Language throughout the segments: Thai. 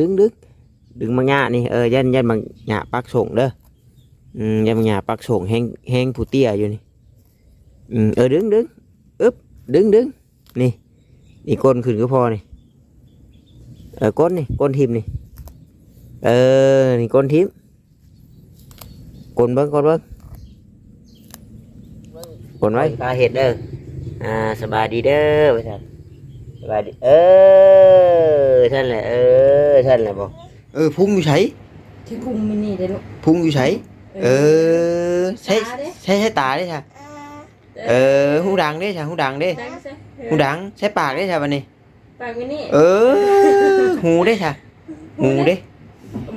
ดึงดึงดึงมาหญ้านี่เออยันยันบางหญ้าปักส่งเด้ออืมยันบางหญ้าปักส่งแห้งแห้งผู้เตี้ยอยู่นี่อืมเออดึงดึงอึ๊บดึงดึงนี่นี่ก้นขึ้นก็พอนี่เออก้นนี่ก้นทิมนี่เออนี่ก้นทิมก้นเบิ้งก้นเบิ้งก้นไว้ตาเห็ดเด้ออ่าสบายดีเด้อไปท่านสบายดีเออท่านแหละเออท่านแหละบ อกเออพุ่งอยู่ไสที่คุมมินี่ได้ลูกพุ่งอยู่ไสเออใช้ตาเด้ใช้ใช้ตาได้ค่ะเออหูดังได้ค่ะหูดังได้ดังซะหูดังใช้ปากได้ค่ะวันนี้ปากมินี่เออหูได้ค่ะหูเด้บ่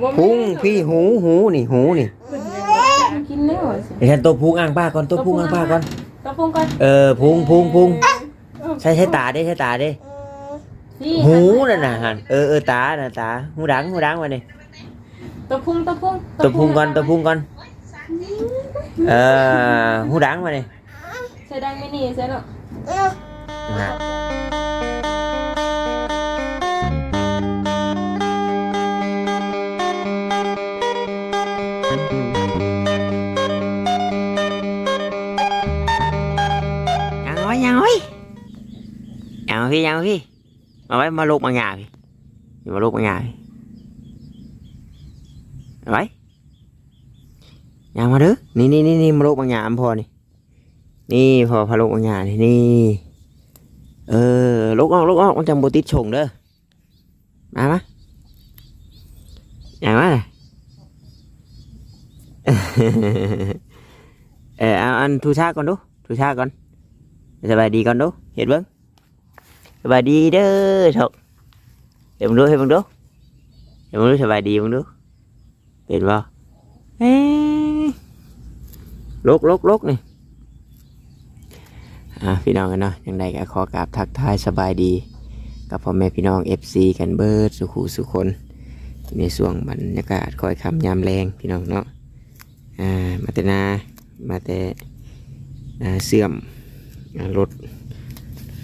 แม่นพุงพี่หูหูนี่หูนี่เพิ่นยังบ่ได้กินแล้วอะสิเดี๋ยวฉันตัวพุงอ่างป้าก่อนตัวพุงอ่างป้าก่อนต้องพุงก่อนเออพุงพุงพุงใช้ใช้ตาได้ใช้ตาได้นี่ หูนั่นน่ะหันเออเออตาน่ะตาหูดังหูดังวันนี้ตัวพุงตัวพุงตัวพุงก่อนตัวพุงก่อนเออหูดังวันนี้ใส่ดังมินี่ใส่เนาะนะยังน้อยยังน้อยยังพี่ยังพี่มาไว้มาลูกมาหยาพี่มาลูกมาหยาพี่เอาไว้ยังมาเด้อนี่นี่นี่นี่มาลูกมาหยาอำพ อนี่นี่พอพาลูกมาหยานี่นี่เออลูกออกลูกออกมันจังโบติดชงเด้อมามาอย่างว่าเออเอาอันทูชาก่อนดูทูชาก่อน สบายดีก่อนดูเห็นเดีเด้อถกเห็นมึงดูเห็นมึงดูเห็นมึงดูสบายดีมึงดูเป็นบ่เอ้ยลกลกลกนี่อ่าพี่น้องกันเนาะยังไงก็ขอกราบทักทายสบายดี กับพ่อแม่พี่น้อง FC กันเบิร์ดสุขุสุคนในช่วงบรรยากาศคอยคำยามแรงพี่น้องเนาะอ่ามาแต่นามาแต่อ่าเสื่อมรถ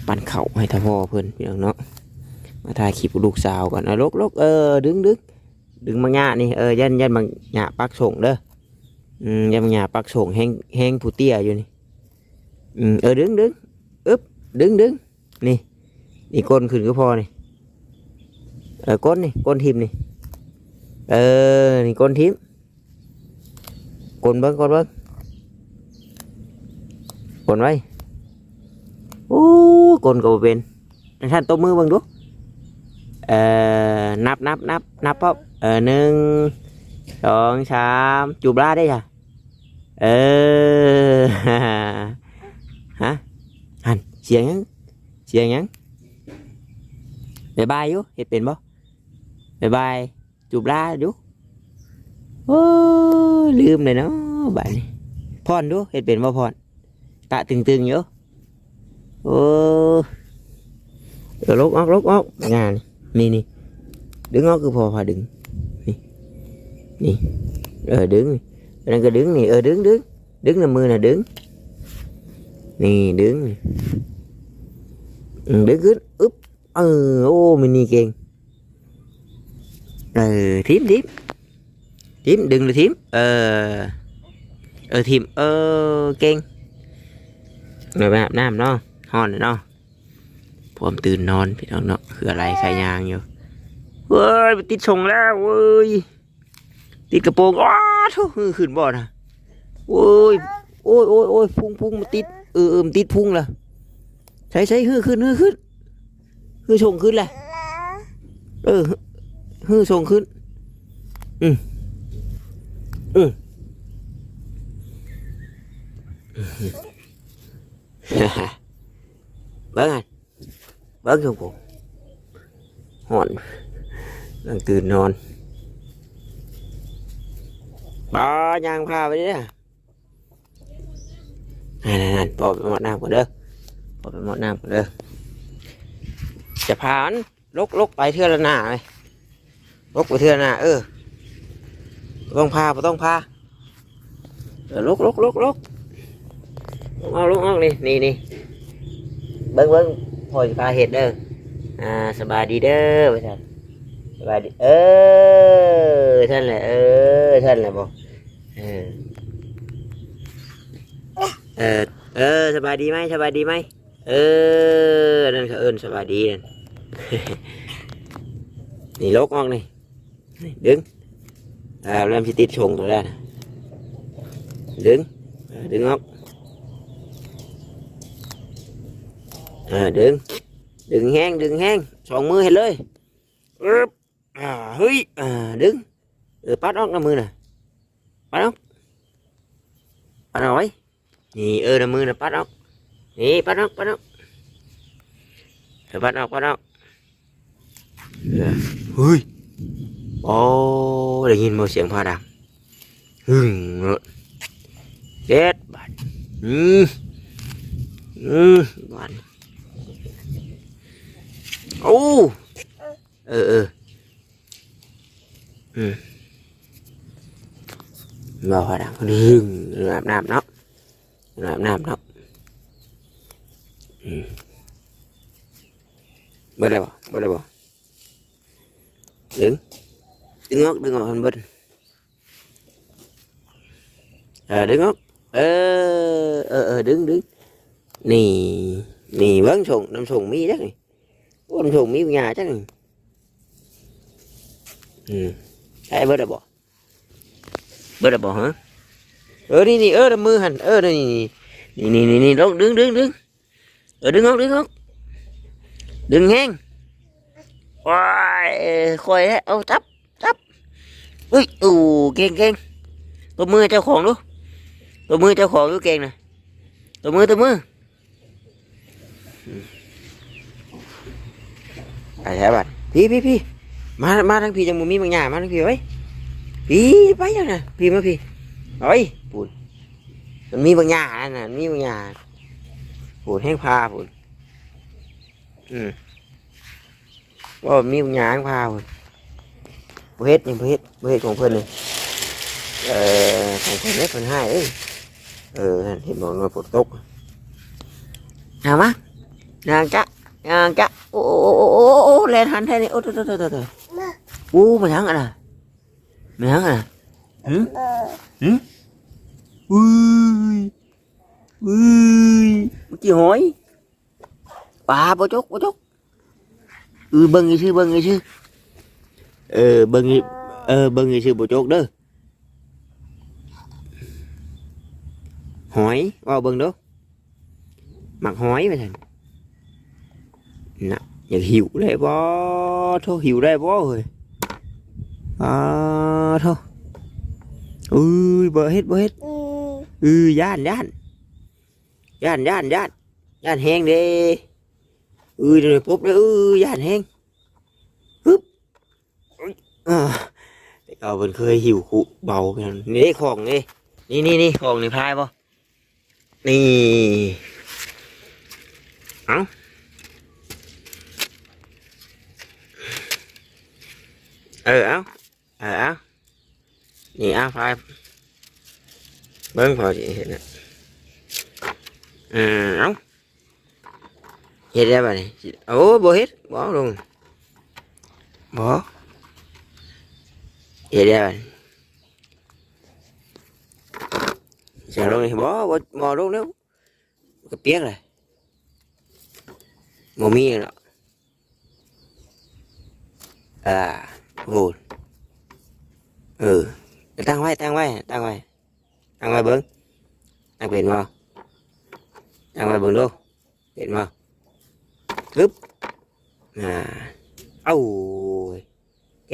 ปั่นเข่าให้ท่าพ่อเพิ่อนพี่น้องเนาะมาถ่ายคลิปลูกสาวก่อนเอาลกลกเออดึงดึงดึงมาหญ้านี่เออยันยันบางหญ้าปักส่งเด้ออืมยันบางหญ้าปักส่งแห้งแห้งผู้เตี้ยอยู่นี่อืมเออดึงดึงอึ๊บดึงดึงนี่นี่ก้นขึ้นก็พอนี่เออก้นนี่ก้นทิมนี่เออนี่ก้นทิมก้นเบิ้งก้นเบิ้งก้นไว้โอ้ กลก็บ่เป็นท่านตบมือเบิ่งดูเอ่อนับนับนับนับพบเออหนึ่งสองสามจูบลาได้จ้ะเออฮะหันเสียงยังเสียงยังบายบายอยู่เฮ็ดเป็นบ่บายบายจูบลาดูโอ้ลืมเลยเนาะบายนี้พรดูเฮ็ดเป็นบ่พรตะตึงๆอยู่ ô lốt óc lốt óc. Ngà nè đứng óc cứ phò hòa đứng. Nè nè rồi đứng đang cứ đứng này. Ờ đứng đứng. Đứng là mưa là đứng. Nè đứng ừ, đứng cứ úp. Ờ, ô mình đi kèn ừ ờ, thím thím. Thím, đừng là thím. Ờ. Ờ thím. Ờ kèn rồi bạn làm đó. ฮอนเนาะผมตื่นนอนพี่น้องเนาะคืออะไรใครยางอยู่เฮ้ยมันติดชงแล้วเว้ยติดกระโปรงอ้าทุกขึ้นบ่อนะโอ้ยโอ้ยโอ้ยโอ้ยพุ่งพุ่งมาติดเออเออมติดพุ่งละใช้ใช้ฮือขึ้นฮือขึ้นฮือชงขึ้นแหละเออฮือชงขึ้น อืมอืม bớt anh bớt vô cuộc hòn đang từ non bỏ nhang pha với đấy à này này này bỏ vào mọt nam của đơ bỏ vào mọt nam của đơ จะพามันลกลกไปเทื่อละหน้าไปลกไปเทื่อละหน้าเออบ่ต้องพาบ่ต้องพาเออลกลกลกลกเอาลกเอานี่นี่นี่ เบิ้งเบิ้งพอจะพาเห็ดเด้ออ่าสบายดีเด้อไปท่านสบายดี เออท่านแหละเออท่านแหละบอกเออเออเออสบายดีไหมสบายดีไหมเออนั่นเขาเอินสบายดีนั่นนี่ลกออกนี่นี่ดึงอ่าเริ่มสิติดชงตัวแล้วดึงเดึงออก เออดึงดึงแห้งดึงแห้งสองมือเห็นเลยอึ๊บอ่าเฮ้ยอ่าดึงเออปัดออกน้ำมือน่ะปัดออก ปัดออกไว้นี่เออน้ำมือน่ะปัดออกนี่ปัดออกปัดออกเออปัดออกปัดออ Ủa, thùng thùng miếu nhà chắc ừ. Ai bớt đã bỏ. Bớt đã bỏ hả? Ở đi đi ở là mưa hành ở đây nè nè nè nè đứng đứng đứng đứng. Ở đứng không đứng không đừng ngang ôi khôi đấy ô tấp tấp ui ù keng keng tôi mưa cho khoảng luôn. Tôi mưa cho khoảng luôn keng nè. Tôi mưa tôi mưa. ไปแถวบ้านพี่พี่พี่มามาทั้งพี่จังมุมมีบางอย่างมาทั้งพี่ไว้พี่ไปยังนะพี่มาพี่เอ้ยปูนมันมีบางอย่างน่ะมีบางอย่างปูนแห้งพาปูนอืมว่ามีบางอย่างแห้งพาปูนเฮ็ดยังเฮ็ดเฮ็ดของเพิ่อนเลยเออของเพิ่อนเล็กเพิ่อนให้เอ้ยเออเห็นบอกว่าฝนตกเอามานางจ๊ะ à, cá. Ô ô ô ô ô ô lên hành thế này ô thôi thôi thôi thôi ô mày hắn à mày hắn à hử? Hử? Ui. Ui. Chị hỏi. Bà bố chốt bố chốt. Ừ bưng người sư bưng người sư ờ bưng người ờ bưng người sư bố chốt đó. Hỏi vào bưng đó. Mặc hỏi mày thành น่ะอยากหิวได้บ่โทหิวได้บ่เฮ้ยอ่าโทอุ้ยบ่เฮ็ดบ่เฮ็ดอือย่านย่านย่านย่านย่านย่านแห้งเด้อือเดี๋ยวปุ๊บเด้ออือย่านแห้งปึ๊บอุ๊ยอ่าแต่เก่าเพิ่นเคยหิวคุเบาเพิ่นนี่ของนี่นี่นี่นี่ของนี่พายบ่นี่เอ้า ừ áo ờ áo nhìn áo phai. Bớn vào chị hiện ừ áo vậy ra bà này. Ủa bỏ hết. Bỏ luôn. Bỏ vậy ra bà này. Giờ luôn thì bỏ bỏ mò luôn nếu cái biết rồi mò mi rồi à. โอ้เออตั้งไว้ตั้งไว้ตั้งไว้ตั้งไว้เบิ้งตั้งเป็นบ่ตั้งไว้เบิ้งดูเป็นบ่ปึ๊บอ่าเอ้าแก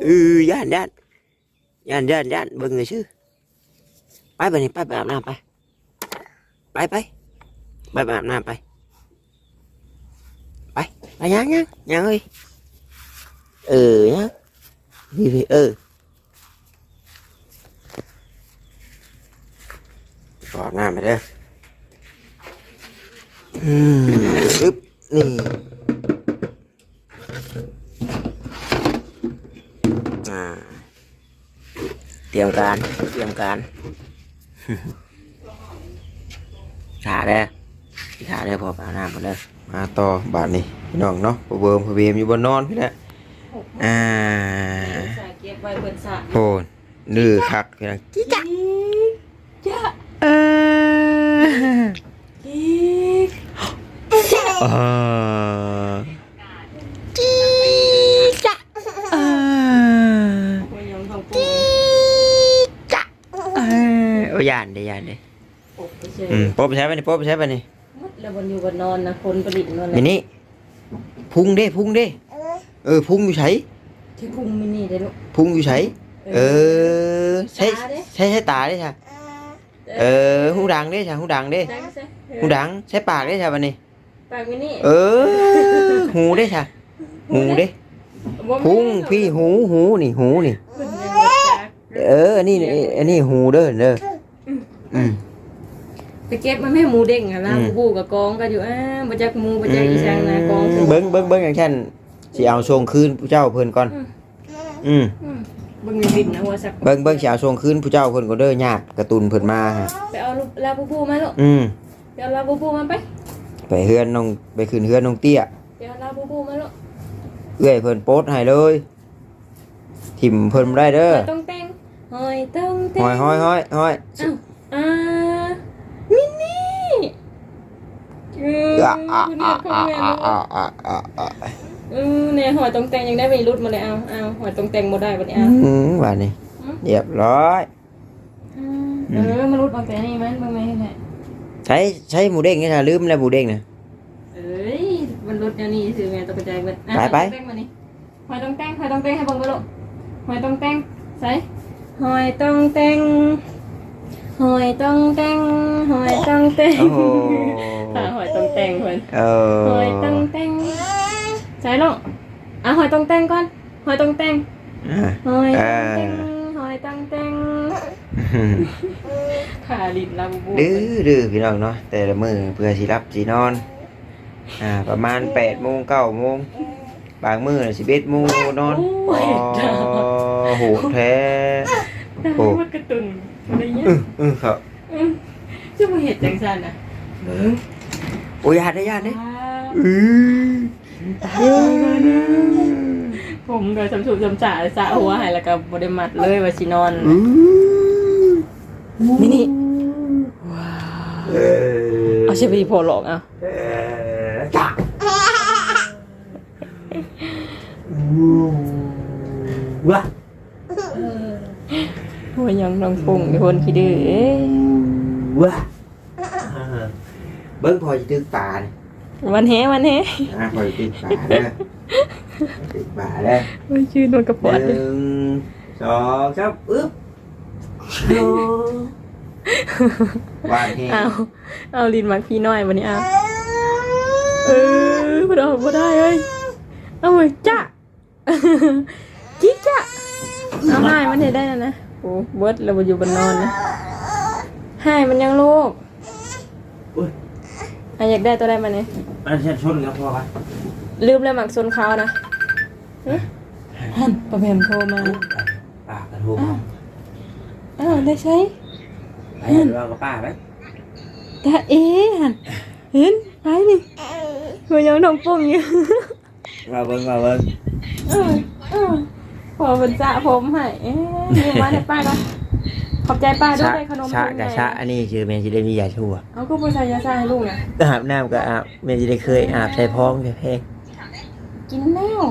ừ dán dán dán dán dán bưng người chứ bay bên này bay bay nam bay bay bay bay bay nam bay bay bay nhá nhá nhá ơi. Ừ nhá. Đi về ừ. Còn nam ở đây. Ừm ướp nè รียมการ เตรียมการถ่าเด้อถ่าเด้อพออาบน้ำหมดเด้อมาต่อบาทนี้พี่น้องเนาะพอเบิร์มพอเบียมอยู่บนนอนพี่แหละอ่าใส่เก็บไว้เพิ่นสระโอ้ดื้อคักพี่น้องจิ๊กจ๊ะเออจิ๊กเออจีจ้ะเออ โอ้ยยังของปู จ้ะเออโอ้ยาน เด้ยานเด้ปกไปเฉยอืมป๊บใช้ไปนี่ป๊บใช้ไปนี่มัดแล้วบนอยู่บนนอนนะคนผลิตนอนนี่นี่พุงเด้พุงเด้ เออพุงอยู่ไสที่พุงมินี่เด้อลูก พุงอยู่ไสเออใช้ตาเด้ ใช้ใช้ตาเด้ค่ะเออหูดังเด้ค่ะหูดังเด้ใช่ใช่หูดังใช้ปากเด้ค่ะวันนี้ ปากมินี่เออหูเด้ค่ะหูเด้พุงพี่หูหูนี่หูนี่ เพิ่นยังบ่จักเอออันนี้นี่อันนี้หูเด้อเด้อ อืม ไปเก็บมาแม่หมูเด้งอะนะอืมบูกับกองก็อยู่อ้าบ่จักหมูบ่จักอีช่างนะกองเบิ้งเบิ้งเบิ้งอย่างเช่นสิเอาชงคืนผู้เจ้าเพิ่นก่อน อืมอืมเบิ่งในบินนะหัวสักเบิ้งเบิ้งสิเอาชงคืนผู้เจ้าเพิ่นก็เด้อยากการ์ตูนเพิ่นมาฮะไปเอาลูกลาบูบูมาลูกอืมไปเอาลาบูบูมาไปไปเฮือนน้องไปคืนเฮือนน้องเตี้ยไปเอาลาบูบูมาลูกเอื้อยเพิ่นโพสต์ให้เลย ถิ่มเพิ่นบ่ได้เด้อหอยต้องแต่งหอยต้องแต่งห้อยห้อยห้อยห้อยอ้าว อ่ามินนี่เอออะอะคุณอะเรียกอะเขาแม่อะลูกอะอะอะอะเออเนี่ยหอยต้องแต่งยังได้ไม่รุดมาเลยเอาเอาหอยต้องแต่งบ่ได้บัดนี้เอา อืมว่านี่เรียบร้อยเออมารุดมาแต่นี่มันบ่แม่นแหละใช้ใช้หมูเด้งนี่ค่ะลืมแล้วหมูเด้งน่ะเอ้ยมันรุดแนวนี้สิแม่ต้องไปใจเบิดอะไปไป หอยต้องแต่งมานี่หอยต้องแต่งหอยต้งแตงให้เบิ่งบ่ลูกหอยต้องแต่งใส่หอยต้องแต่ง หอยต้องแต่งหอยต้องแต่งโอ้โหค่ะหอยต้องแต่งเพิ่นเออหอยต้องแต่งใช่ลูกอะหอยต้องแต่งก่อนหอยต้องแต่งอะหอยต้องเออแต่งหอยต้องแต่งขาลิ้นลำบูดื้อดื้อพี่น้องเนาะแต่ละมือเพื่อสิรับสินอน อ่า ประมาณแปดโมงเก้าโมงบางมือสิบเอ็ดโมงนอนโอ้ยอ๋อโหดแท้โอ้โอ้มันกระตุน อะไรเงี้ยอืออือครับอืมจะมาเห็ดจังสันอะโอ้ยญาติได้ญาติได้อ่าอือผมโดยสำสูบสำจ่าสะหัวใหายแล้วก็บไดิมัดเลยว่าสินอนอือนี่นี่เออเอาใช่ไปพอหลอกอะเออจ้ะว้า หัวยังน้องปุ่งมีคนขี้ดื้อเอ้ยว้าเบิ้งพอจะตึกป่าเนี่ยวันแฮวันแฮอะพอจะตึกป่าเด้อตึกป่าเด้อไม่ชื่อนวลกระหปอดนึ่งสองสามอึ๊บวานเฮงเอาเอาลินมาพี่น้อยวันนี้เอาเออพอดอกพอได้เอ้ยเอาไว้จ้ะจิ๊กจ้ะเอาให้มันให้ได้นะนะ โอ้เบิร์ดเราไปอยู่บนนอนนะให้มันยังลูกอุ้ยอะอยากได้ตัวได้มาเนี่ยอันนี้ชนกับพ่อปะลืมแล้วหมักซนเขานะเอ๊ะฮันประเพมโทรมาป้ากระทูมาอ้าวได้ใช้ไอ้เห็นว่ากับป้าไหมตาเอ๊ะหันเห็นไปนี่มันยังทองปุ่งอยู่ มาเบิ้งมาเบิ้งเออเออ พอเป็นสระผมให้เอ๊ะยืมมาให้ป้าก่อนขอบใจป้าด้วยได้ขนมชะถุงกับใหญ่ชะอันนี้คือเมนจิได้มียาชั่วเอาก็ผู้ชายยาซ่าให้ลูกนะอาบน้ำก็อาบเมนจิได้เคยอาบใส่พ้องใส่เพงกินแล้ว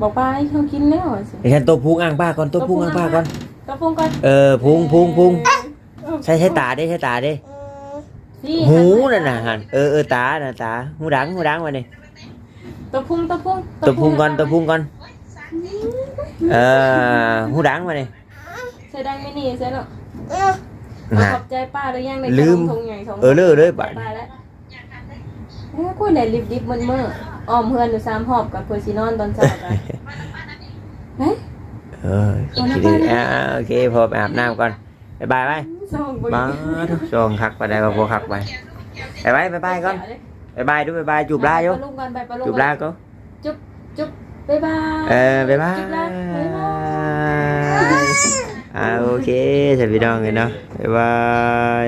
บอกป้าให้เขากินแล้วสิไอ้ฉันตัวพุงอ่างป้าก่อนตัวพุงอ่างป้าก่อนก็พุงก่อนเออพุงพุงพุงเออใช้ใช้ตาได้ใช้ตาได้นี่หูนั่นน่ะหันเออเออตาน่ะตาหูดังหูดังมาเนี่ยตัวพุงตัวพุงตัวพุงก่อนตัวพุงก่อน เออหูดังมาเนี่ยใส่ดังไม่นี่ใส่หรอกน่ะขอบใจป้าหรือยังในลืมทงใหญ่ของเออเลิกเลยป้าบัดแล้วเอ้ยกูไหนริบดิบมันเมื่ออ้อมเพื่อนอยู่สามหอบกับเพื่อซีนอนตอนเช้ากันเฮ้ยเออคิดดีอ่าโอเคพอไปอาบน้ำก่อนบ๊ายบายไปส่งไปมาทุกช่วงคักไปได้ก็พอคักไปไปไปบ๊ายบายก่อนบ๊ายบายดูบ๊ายบายจูบลาอยู่ไปลุงกันไปไปลุงจูบลาก็จุ๊บจุ๊บ บ๊ายบายเออบ๊ายบายอ่าโอเคสวัสดีน้องเลยเนาะบ๊ายบาย